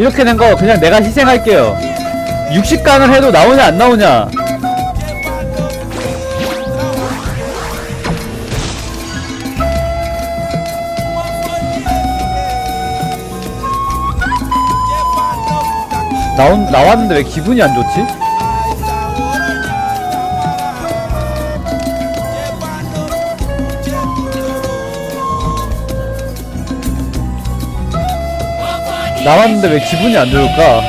이렇게 된 거 그냥 내가 희생할게요 60강을 해도 나오냐 안 나오냐 나온, 나왔는데 왜 기분이 안 좋지? 나왔는데 왜 기분이 안 좋을까?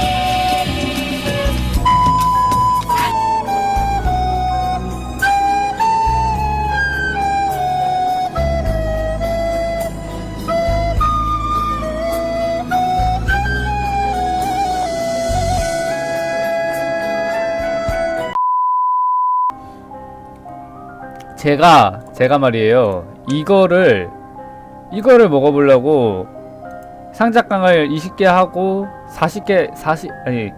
제가 제가 말이에요 이거를 이거를 먹어보려고 상작강을 20개 하고 40개 40 아니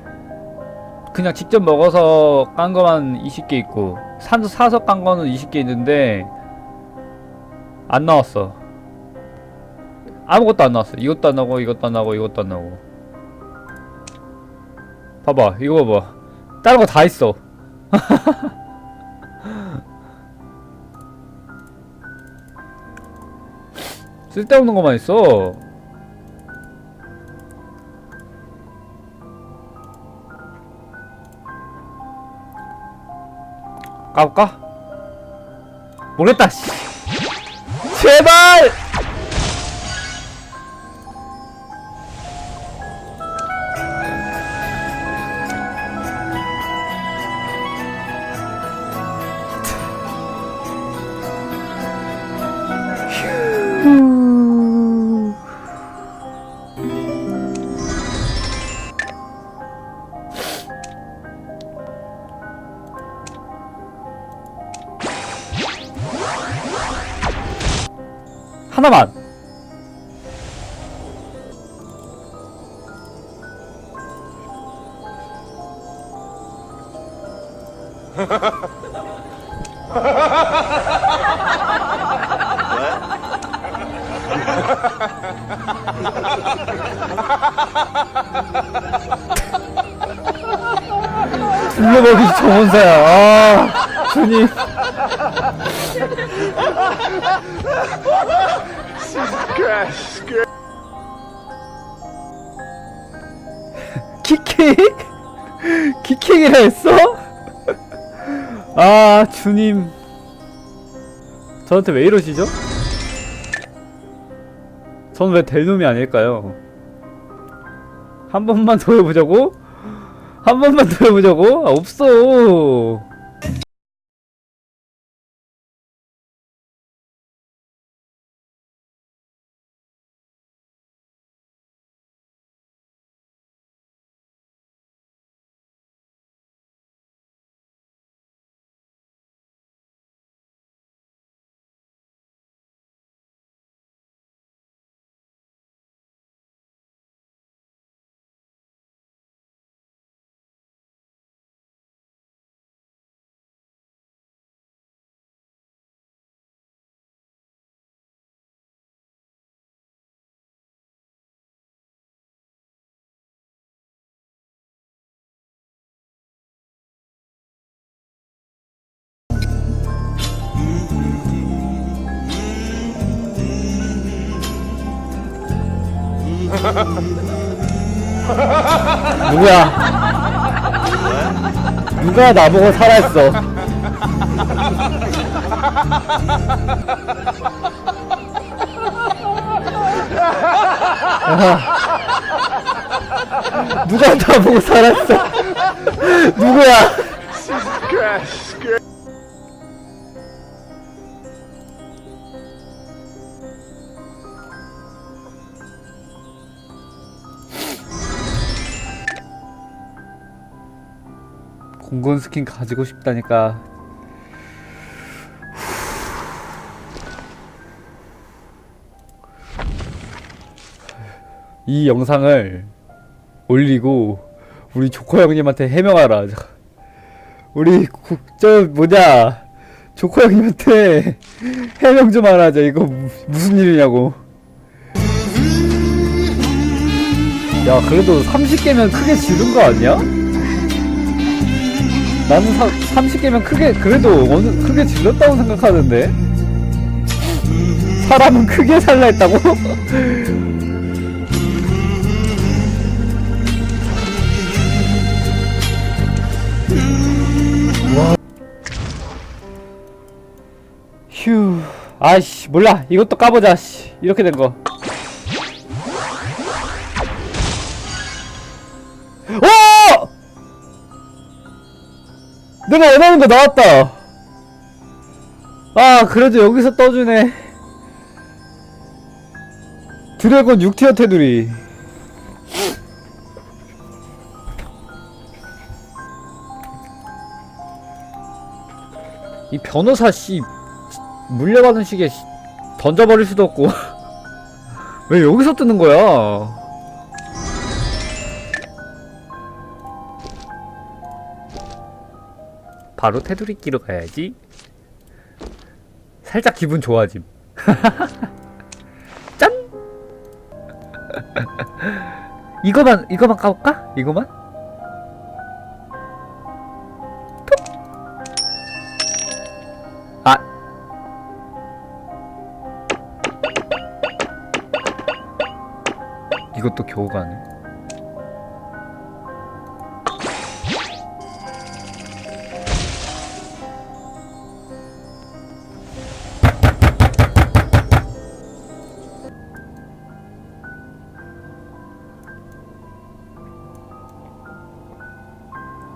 그냥 직접 먹어서 깐 거만 20개 있고 사, 사서 깐 거는 20개 있는데 안 나왔어. 아무것도 안 나왔어. 이것도 안 나오고 이것도 안 나오고 이것도 안 나오고. 봐봐 이거 봐. 다른 거 다 있어. 쓸데없는 것만 있어 까볼까? 모르겠다 씨. 제발 하나만. 불러먹이 정원사야. 아 주님 키킥? 키킥이라 했어? 아 주님 저한테 왜 이러시죠? 전왜될 놈이 아닐까요? 한 번만 더 해보자고? 한 번만 더 해보자고? 아, 없어 누구야? 누가 나보고 살아있어? 아. 누가 나보고 살았어? 누구야? 공군 스킨 가지고 싶다니까. 이 영상을 올리고 우리 조커 형님한테 해명하라. 우리 국- 저 뭐냐. 조커 형님한테 해명 좀 하라죠 이거 무- 무슨 일이냐고. 야 그래도 30개면 크게 지른 거 아니야? 나는 사, 30개면 크게 그래도 어느 크게 질렀다고 생각하는데 사람은 크게 살라 했다고? 와. 휴 아이씨 몰라 이것도 까보자 씨 이렇게 된거 오! 내가 원하는 거 나왔다. 아, 그래도 여기서 떠주네. 드래곤 6티어 테두리. 이 변호사 씨 물려받은 시계 씨, 던져버릴 수도 없고 왜 여기서 뜨는 거야? 바로 테두리끼로 가야지. 살짝 기분 좋아짐. 짠! 이거만, 이거만 까볼까? 이거만? 톡! 아. 이것도 겨우 가네.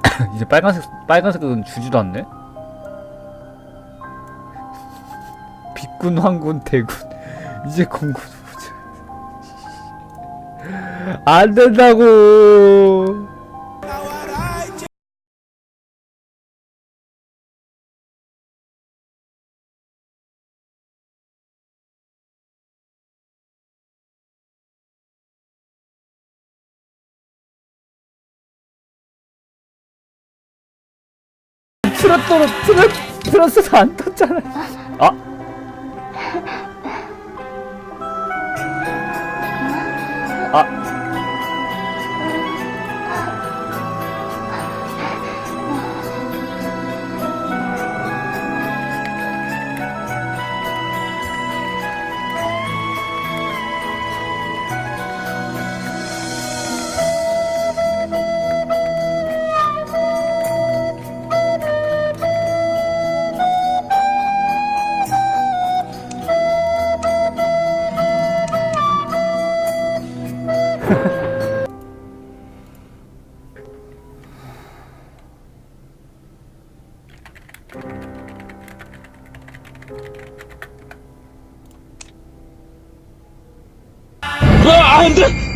이제 빨간색 빨간색은 주지도 않네. 빛군 황군 대군 이제 공군. 안 된다고. 트로트로 트로 트로스가 안 떴잖아. 아. 아. 아, 안 돼!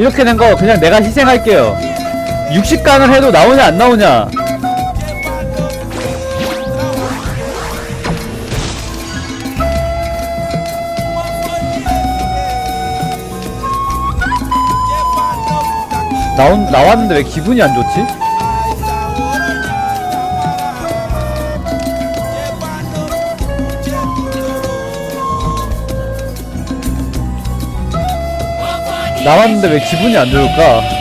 이렇게 된 거 그냥 내가 희생할게요. 60강을 해도 나오냐 안 나오냐? 나온 나왔는데 왜 기분이 안 좋지? 나왔는데 왜 기분이 안 좋을까?